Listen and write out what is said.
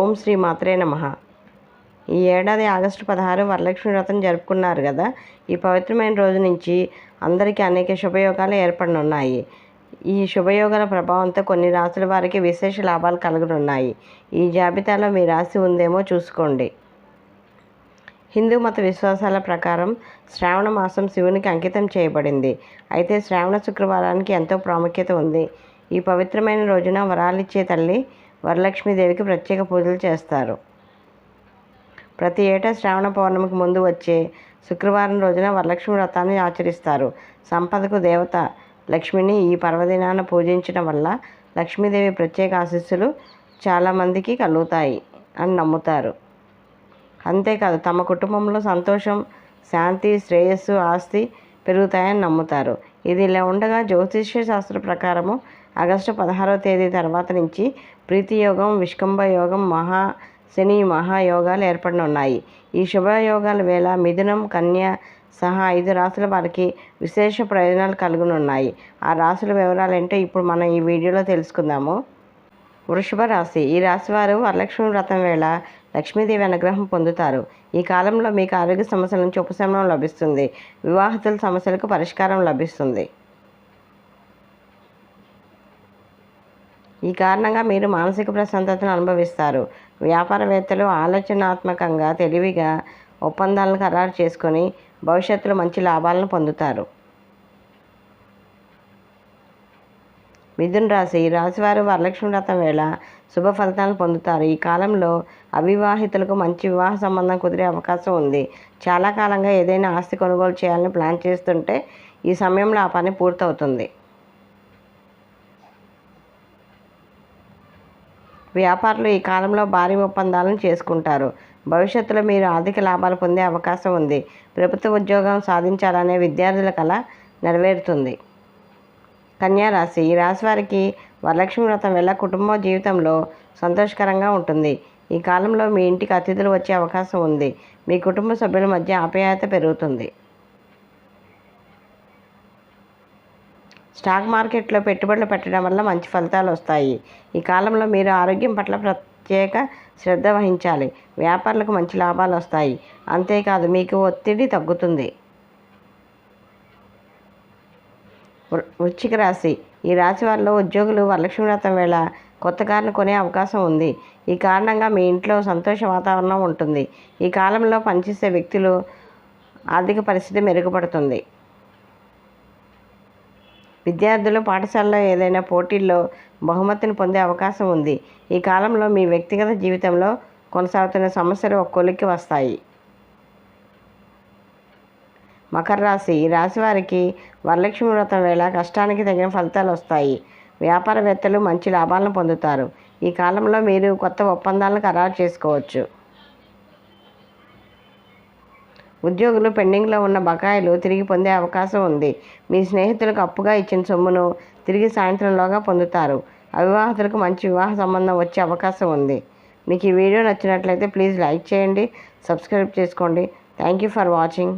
ఓం శ్రీ మాత్రే నమ. ఈ ఏడాది ఆగస్టు పదహారు వరలక్ష్మి వ్రతం జరుపుకున్నారు కదా. ఈ పవిత్రమైన రోజు నుంచి అందరికీ అనేక శుభయోగాలు ఏర్పడనున్నాయి. ఈ శుభయోగాల ప్రభావంతో కొన్ని రాసుల వారికి విశేష లాభాలు కలగనున్నాయి. ఈ జాబితాలో మీ రాశి ఉందేమో చూసుకోండి. హిందూ మత విశ్వాసాల ప్రకారం శ్రావణ మాసం శివునికి అంకితం చేయబడింది. అయితే శ్రావణ శుక్రవారానికి ఎంతో ప్రాముఖ్యత ఉంది. ఈ పవిత్రమైన రోజున వరాలిచ్చే తల్లి వరలక్ష్మీదేవికి ప్రత్యేక పూజలు చేస్తారు. ప్రతి ఏటా శ్రావణ పౌర్ణమికి ముందు వచ్చే శుక్రవారం రోజున వరలక్ష్మి వ్రతాన్ని ఆచరిస్తారు. సంపదకు దేవత లక్ష్మిని ఈ పర్వదినాన పూజించడం వల్ల లక్ష్మీదేవి ప్రత్యేక ఆశీస్సులు చాలామందికి కలుగుతాయి అని నమ్ముతారు. అంతేకాదు తమ కుటుంబంలో సంతోషం శాంతి శ్రేయస్సు ఆస్తి పెరుగుతాయని నమ్ముతారు. ఇది ఇలా ఉండగా జ్యోతిష్య శాస్త్ర ప్రకారము ఆగస్టు పదహారవ తేదీ తర్వాత నుంచి ప్రీతియోగం విష్కంభ యోగం మహా శని మహాయోగాలు ఏర్పడనున్నాయి. ఈ శుభయోగాల వేళ మిథునం కన్య సహా ఐదు రాసుల వారికి విశేష ప్రయోజనాలు కలుగునున్నాయి. ఆ రాసుల వివరాలు ఏంటో ఇప్పుడు మనం ఈ వీడియోలో తెలుసుకుందాము. వృషభ రాశి. ఈ రాశి వారు వరలక్ష్మి వ్రతం వేళ లక్ష్మీదేవి అనుగ్రహం పొందుతారు. ఈ కాలంలో మీకు ఆరోగ్య సమస్యల నుంచి ఉపశమనం లభిస్తుంది. వివాహితుల సమస్యలకు పరిష్కారం లభిస్తుంది. ఈ కారణంగా మీరు మానసిక ప్రశాంతతను అనుభవిస్తారు. వ్యాపారవేత్తలు ఆలోచనాత్మకంగా తెలివిగా ఒప్పందాలను ఖరారు చేసుకొని భవిష్యత్తులో మంచి లాభాలను పొందుతారు. మిథున్ రాశి ఈ రాశివారు వరలక్ష్మి వ్రతం వేళ శుభ ఫలితాలను పొందుతారు. ఈ కాలంలో అవివాహితులకు మంచి వివాహ సంబంధం కుదిరే అవకాశం ఉంది. చాలా కాలంగా ఏదైనా ఆస్తి కొనుగోలు చేయాలని ప్లాన్ చేస్తుంటే ఈ సమయంలో ఆ పని పూర్తవుతుంది. వ్యాపారులు ఈ కాలంలో భారీ ఒప్పందాలను చేసుకుంటారు. భవిష్యత్తులో మీరు ఆర్థిక లాభాలు పొందే అవకాశం ఉంది. ప్రభుత్వ ఉద్యోగం సాధించాలనే విద్యార్థుల కళ నెరవేరుతుంది. కన్యారాశి ఈ రాశి వారికి వరలక్ష్మి వ్రతం వల్ల కుటుంబ జీవితంలో సంతోషకరంగా ఉంటుంది. ఈ కాలంలో మీ ఇంటికి అతిథులు వచ్చే అవకాశం ఉంది. మీ కుటుంబ సభ్యుల మధ్య ఆప్యాయత పెరుగుతుంది. స్టాక్ మార్కెట్లో పెట్టుబడులు పెట్టడం వల్ల మంచి ఫలితాలు వస్తాయి. ఈ కాలంలో మీరు ఆరోగ్యం పట్ల ప్రత్యేక శ్రద్ధ వహించాలి. వ్యాపారులకు మంచి లాభాలు వస్తాయి. అంతేకాదు మీకు ఒత్తిడి తగ్గుతుంది. వృశ్చిక రాశి. ఈ రాశి వారిలో ఉద్యోగులు వరలక్ష్మి వ్రతం వేళ కొత్త కారును కొనే అవకాశం ఉంది. ఈ కారణంగా మీ ఇంట్లో సంతోష వాతావరణం ఉంటుంది. ఈ కాలంలో పనిచేసే వ్యక్తులు ఆర్థిక పరిస్థితి మెరుగుపడుతుంది. విద్యార్థులు పాఠశాలలో ఏదైనా పోటీల్లో బహుమతిని పొందే అవకాశం ఉంది. ఈ కాలంలో మీ వ్యక్తిగత జీవితంలో కొనసాగుతున్న సమస్యలు ఒక్కొలికి వస్తాయి. మకర రాశి ఈ రాశి వారికి వరలక్ష్మి వ్రతం వేళ కష్టానికి తగిన ఫలితాలు వస్తాయి. వ్యాపారవేత్తలు మంచి లాభాలను పొందుతారు. ఈ కాలంలో మీరు కొత్త ఒప్పందాలను ఖరారు చేసుకోవచ్చు. ఉద్యోగులు పెండింగ్లో ఉన్న బకాయిలు తిరిగి పొందే అవకాశం ఉంది. మీ స్నేహితులకు అప్పుగా ఇచ్చిన సొమ్మును తిరిగి సాయంత్రంలోగా పొందుతారు. అవివాహితులకు మంచి వివాహ సంబంధం వచ్చే అవకాశం ఉంది. మీకు ఈ వీడియో నచ్చినట్లయితే ప్లీజ్ లైక్ చేయండి సబ్స్క్రైబ్ చేసుకోండి. Thank you for watching.